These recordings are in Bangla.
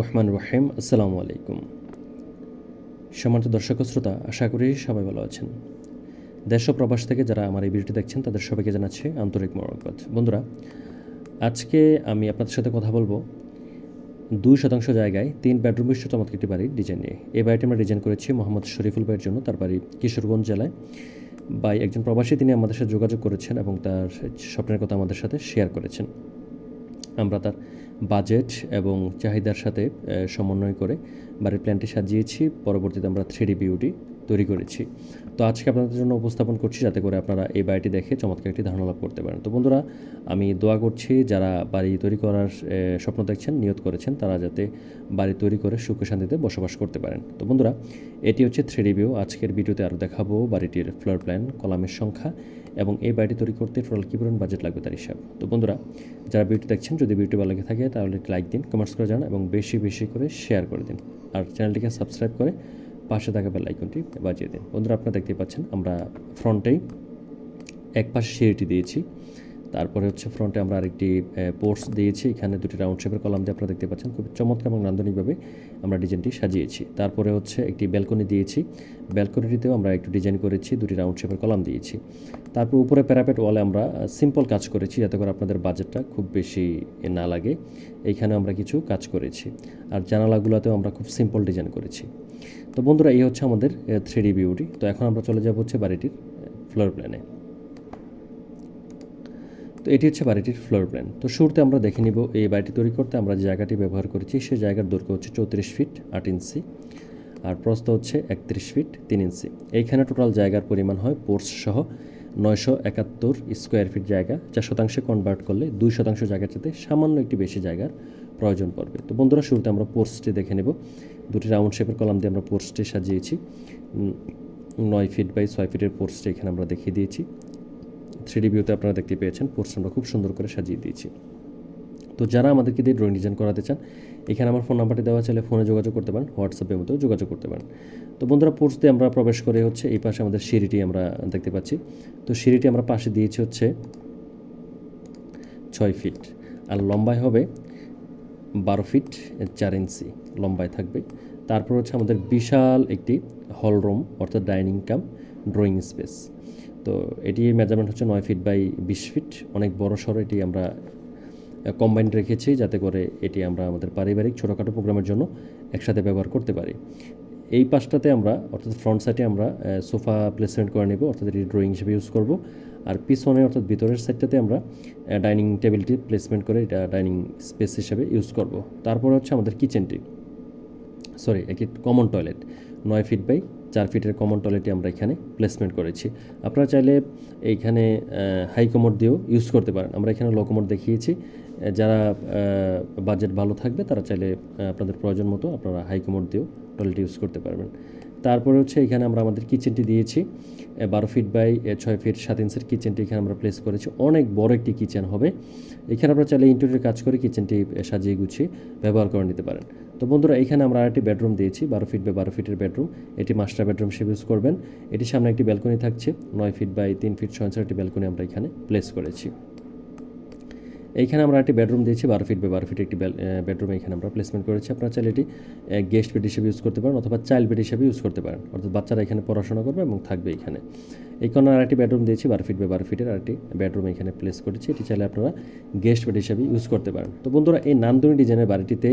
রহমান রহিম, আসসালামু আলাইকুম। সম্মানিত দর্শক শ্রোতা, আশা করি সবাই ভালো আছেন। দেশ প্রবাস থেকে যারা আমার এই ভিডিওটি দেখছেন, তাদের সবাইকে জানাচ্ছি আন্তরিক মরকত বন্ধুরা, আজকে আমি আপনাদের সাথে কথা বলব দুই শতাংশ জায়গায় তিন বেডরুম বিশ্ব চমৎকার একটি বাড়ির ডিজাইন নিয়ে। এই বাড়িটি আমরা ডিজাইন করেছি মোহাম্মদ শরীফুল ভাইয়ের জন্য। তার বাড়ি কিশোরগঞ্জ জেলায়। বাই একজন প্রবাসী, তিনি আমাদের সাথে যোগাযোগ করেছেন এবং তার স্বপ্নের কথা আমাদের সাথে শেয়ার করেছেন। আমরা তার বাজেট এবং চাহিদার সাথে সমন্বয় করে বাড়ির প্ল্যানটি সাজিয়েছি। পরবর্তীতে আমরা থ্রি বিউটি তৈরি করেছি। তো আজকে আপনাদের জন্য উপস্থাপন করছি যাতে করে আপনারা এই বাড়িটি দেখে চমৎকার একটি ধারণা লাভ করতে পারেন। তো বন্ধুরা, আমি দোয়া করছি যারা বাড়ি তৈরি করার স্বপ্ন দেখছেন, নিয়ত করেছেন, তারা যাতে বাড়ি তৈরি করে সুখ শান্তিতে বসবাস করতে পারেন। তো বন্ধুরা, এটি হচ্ছে থ্রি ভিউ আজকের ভিডিওতে আরও দেখাবো বাড়িটির ফ্লোর প্ল্যান কলামের সংখ্যা এবং এই বাড়িটি তৈরি করতে টোটাল কী পরিমাণ বাজেট লাগবে তার হিসাব? তো বন্ধুরা, যারা ভিডিও দেখছেন, যদি ভিডিও ভালো লেগে থাকে, তাহলে লাইক দিন কমেন্টস করে জানান এবং বেশি বেশি করে শেয়ার করে দিন। আর চ্যানেলটিকে সাবস্ক্রাইব করে পাশে থাকা বেল আইকনটি বাজিয়ে দিন। বন্ধুরা, আপনারা দেখতেই পাচ্ছেন, আমরা ফ্রন্টেই এক পাশে সিঁড়িটি দিয়েছি। তারপরে হচ্ছে ফ্রন্টে আমরা আরেকটি পোর্টস দিয়েছি। এখানে দুটি রাউন্ড শেপের কলাম দিয়ে আপনারা দেখতে পাচ্ছেন। খুব চমৎকার এবং নান্দনিকভাবে আমরা ডিজাইনটি সাজিয়েছি। তারপরে হচ্ছে একটি ব্যালকনি দিয়েছি। ব্যালকনিটিতেও আমরা একটু ডিজাইন করেছি, দুটি রাউন্ড শেপের কলাম দিয়েছি। তারপর উপরে প্যারাপেট ওয়ালে আমরা সিম্পল কাজ করেছি যাতে করে আপনাদের বাজেটটা খুব বেশি না লাগে। এইখানে আমরা কিছু কাজ করেছি। আর জানালাগুলোতেও আমরা খুব সিম্পল ডিজাইন করেছি। তো বন্ধুরা, এই হচ্ছে আমাদের থ্রি ডি বিউটি তো এখন আমরা চলে যাব হচ্ছে বাড়িটির ফ্লোর প্ল্যানে তো এটি হচ্ছে বাড়িটির ফ্লোর প্ল্যান তো শুরুতে আমরা দেখে নিব এই বাড়িটি তৈরি করতে আমরা যে জায়গাটি ব্যবহার করেছি, সেই জায়গার দৈর্ঘ্য হচ্ছে চৌত্রিশ ফিট আট ইঞ্চি আর প্রস্থ হচ্ছে একত্রিশ ফিট তিন ইঞ্চি। এইখানে টোটাল জায়গার পরিমাণ হয় পোর্স সহ নয়শো একাত্তর স্কোয়ার ফিট জায়গা, যা শতাংশে কনভার্ট করলে দুই শতাংশ জায়গার চাইতে সামান্য একটি বেশি জায়গার প্রয়োজন পড়বে। তো বন্ধুরা, শুরুতে আমরা পোর্সটি দেখে নেব। দুটি রাউন্ড শেপের কলাম দিয়ে আমরা পোর্সটি সাজিয়েছি। নয় ফিট বাই ছয় ফিটের পোর্সটি এখানে আমরা দেখিয়ে দিয়েছি। থ্রি ভিউতে আপনারা দেখতে পেয়েছেন পোর্স আমরা খুব সুন্দর করে সাজিয়ে দিয়েছি। তো যারা আমাদেরকে দিয়ে ড্রয়িং ডিজাইন করাতে চান, এখানে আমার ফোন নাম্বারটি দেওয়া চাইলে ফোনে যোগাযোগ করতে পারেন হোয়াটসঅ্যাপের মধ্যেও যোগাযোগ করতে পারেন। তো বন্ধুরা দিয়ে আমরা প্রবেশ করে হচ্ছে এই পাশে আমাদের সিঁড়িটি আমরা দেখতে পাচ্ছি। তো সিঁড়িটি আমরা পাশে দিয়েছি হচ্ছে ছয় ফিট আর লম্বায় হবে বারো ফিট চার ইঞ্চি লম্বায় থাকবে। তারপর হচ্ছে আমাদের বিশাল একটি হল রুম অর্থাৎ ডাইনিং কাম ড্রয়িং স্পেস তো এটি মেজারমেন্ট হচ্ছে নয় ফিট বাই বিশ ফিট অনেক বড় সড়ো এটি আমরা কম্বাইন্ড রেখেছি যাতে করে এটি আমরা আমাদের পারিবারিক ছোটোখাটো প্রোগ্রামের জন্য একসাথে ব্যবহার করতে পারি। এই পাশটাতে আমরা, অর্থাৎ ফ্রন্ট সাইডে আমরা সোফা প্লেসমেন্ট করে নেব, অর্থাৎ এটি ড্রয়িং হিসেবে ইউজ করব। আর পিছনে, অর্থাৎ ভিতরের সাইডটাতে আমরা ডাইনিং টেবিলটি প্লেসমেন্ট করে এটা ডাইনিং স্পেস হিসেবে ইউজ করব। তারপর হচ্ছে আমাদের কিচেনটি সরি একটি কমন টয়লেট নয় ফিট বাই চার ফিটের কমন টয়লেটটি আমরা এখানে প্লেসমেন্ট করেছি। আপনারা চাইলে এইখানে হাই কমোড দিয়েও ইউজ করতে পারেন। আমরা এখানে লো কমোড দেখিয়েছি। যারা বাজেট ভালো থাকবে, তারা চাইলে আপনাদের প্রয়োজন মতো আপনারা হাই কমোড দিয়েও টয়লেট ইউজ করতে পারবেন। তারপরে হচ্ছে এখানে আমরা আমাদের কিচেনটি দিয়েছি। বারো ফিট বাই ছয় ফিট সাত ইঞ্চের কিচেনটি এখানে আমরা প্লেস করেছি। অনেক বড় একটি কিচেন হবে। এখানে আমরা চাইলে ইন্টেরিয়র কাজ করে কিচেনটি সাজিয়ে গুছিয়ে ব্যবহার করে নিতে পারেন। তো বন্ধুরা, এখানে আমরা আরেকটি বেডরুম দিয়েছি, বারো ফিট বাই বারো ফিটের বেডরুম। এটি মাস্টার বেডরুম হিসেবে ইউজ করবেন। এটির সামনে একটি ব্যালকনি থাকছে, নয় ফিট বাই তিন ফিট ছয় একটি ব্যালকনি আমরা এখানে প্লেস করেছি। এইখানে আমরা একটি বেডরুম দিয়েছি, বারো ফিট বাই বারো ফিট একটি বেডরুম এখানে আমরা প্লেসমেন্ট করেছি। আপনারা চাইলে এটি গেস্ট বেড হিসেবে ইউজ করতে পারেন অথবা চাইল্ড বেড হিসেবে ইউজ করতে পারেন। অর্থাৎ বাচ্চারা এখানে পড়াশোনা করবে এবং থাকবে এখানে। এই কোণে আরেকটি বেডরুম দিয়েছি, বারো ফিট বাই বারো ফিটের আরেকটি বেডরুম এখানে প্লেস করেছি। এটি চাইলে আপনারা গেস্ট বেড হিসেবে ইউজ করতে পারেন। তো বন্ধুরা, এই নান্দনী ডিজাইনের বাড়িটিতে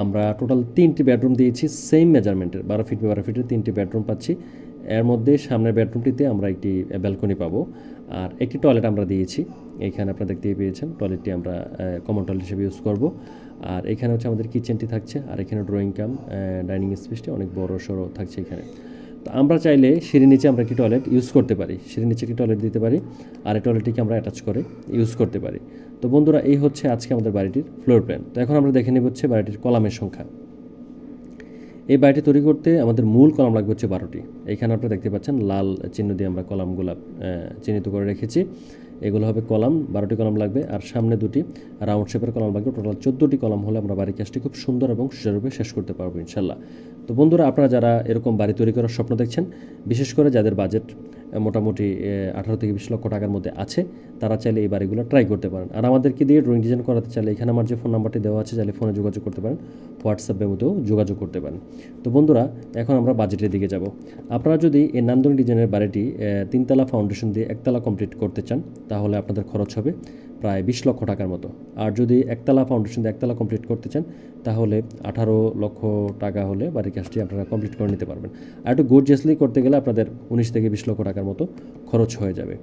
আমরা টোটাল তিনটি বেডরুম দিয়েছি সেম মেজারমেন্টের বারো ফিট বারো ফিটের তিনটি বেডরুম পাচ্ছি। এর মধ্যে সামনের বেডরুমটিতে আমরা একটি ব্যালকনি পাবো। আর একটি টয়লেট আমরা দিয়েছি। এখানে আপনারা দেখতেই পেয়েছেন টয়লেটটি আমরা কমন টয়লেট হিসেবে ইউজ করব। আর এখানে হচ্ছে আমাদের কিচেনটি থাকছে। আর এখানে ড্রয়িং কাম ডাইনিং স্পেসটি অনেক বড় সড়ো থাকছে এখানে। তো আমরা চাইলে সিঁড়ির নিচে আমরা একটি টয়লেট ইউজ করতে পারি। সিঁড়ির নিচে একটি টয়লেট দিতে পারি আর এই টয়লেটটিকে আমরা অ্যাটাচ করে ইউজ করতে পারি। তো বন্ধুরা, এই হচ্ছে আজকে আমাদের বাড়িটির ফ্লোর প্ল্যান তো এখন আমরা দেখে নেব হচ্ছে বাড়িটির কলামের সংখ্যা। এই বাড়িটি তৈরি করতে আমাদের মূল কলাম লাগবে হচ্ছে বারোটি। এখানে আপনারা দেখতে পাচ্ছেন লাল চিহ্ন দিয়ে আমরা কলামগুলো চিহ্নিত করে রেখেছি। এগুলো হবে কলাম, বারোটি কলাম লাগবে আর সামনে দুটি রাউন্ড শেপের কলাম লাগবে। টোটাল চোদ্দোটি কলাম হলে আমরা বাড়ির কাজটি খুব সুন্দর এবং সুচারুরূপে শেষ করতে পারব ইনশাল্লাহ। তো বন্ধুরা, আপনারা যারা এরকম বাড়ি তৈরি করার স্বপ্ন দেখছেন, বিশেষ করে যাদের বাজেট মোটামুটি আঠারো থেকে বিশ লক্ষ টাকার মধ্যে আছে, তারা চাইলে এই বাড়িগুলো ট্রাই করতে পারেন। আর আমাদেরকে দিয়ে ড্রয়িং ডিজাইন করাতে চাইলে এখানে আমার যে ফোন নাম্বারটি দেওয়া আছে, চাইলে ফোনে যোগাযোগ করতে পারেন হোয়াটসঅ্যাপের মধ্যেও যোগাযোগ করতে পারেন। তো বন্ধুরা, এখন আমরা বাজেটের দিকে যাব। আপনারা যদি এই নান্দনিক ডিজাইনের বাড়িটি তিনতলা ফাউন্ডেশন দিয়ে একতলা কমপ্লিট করতে চান, তাহলে আপনাদের খরচ হবে প্রায় বিশ লক্ষ টাকার মতো। আর যদি একতলা ফাউন্ডেশন একতলা কমপ্লিট করতে চান, তাহলে আঠারো লক্ষ টাকা হলে বাড়ির কাজটি আপনারা কমপ্লিট করে নিতে পারবেন। আর একটু গোর্জিয়াসলি করতে গেলে আপনাদের উনিশ থেকে বিশ লক্ষ টাকার মতো খরচ হয়ে যাবে।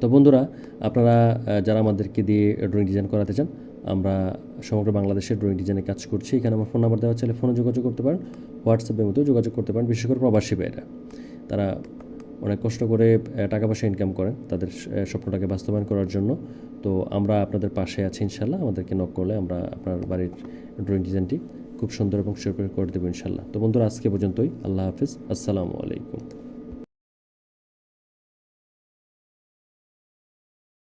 তো বন্ধুরা, আপনারা যারা আমাদেরকে দিয়ে ড্রয়িং ডিজাইন করাতে চান, আমরা সমগ্র বাংলাদেশের ড্রয়িং ডিজাইনে কাজ করছি। এখানে আমার ফোন নাম্বার দেওয়া চাইলে ফোনে যোগাযোগ করতে পারেন হোয়াটসঅ্যাপের মতো যোগাযোগ করতে পারেন, বিশেষ করে প্রবাসী ভাইরা তারা অনেক কষ্ট করে টাকা পয়সা ইনকাম করেন তাদের স্বপ্নটাকে বাস্তবায়ন করার জন্য। তো আমরা আপনাদের পাশে আছি ইনশাল্লাহ। আমাদেরকে নক করলে আমরা আপনার বাড়ির ড্রয়িং ডিজাইনটি খুব সুন্দর এবং সুপ্রিয় করে দেবো ইনশাল্লাহ। তো বন্ধুরা, আজকে পর্যন্তই। আল্লাহ হাফিজ। আসসালামু আলাইকুম।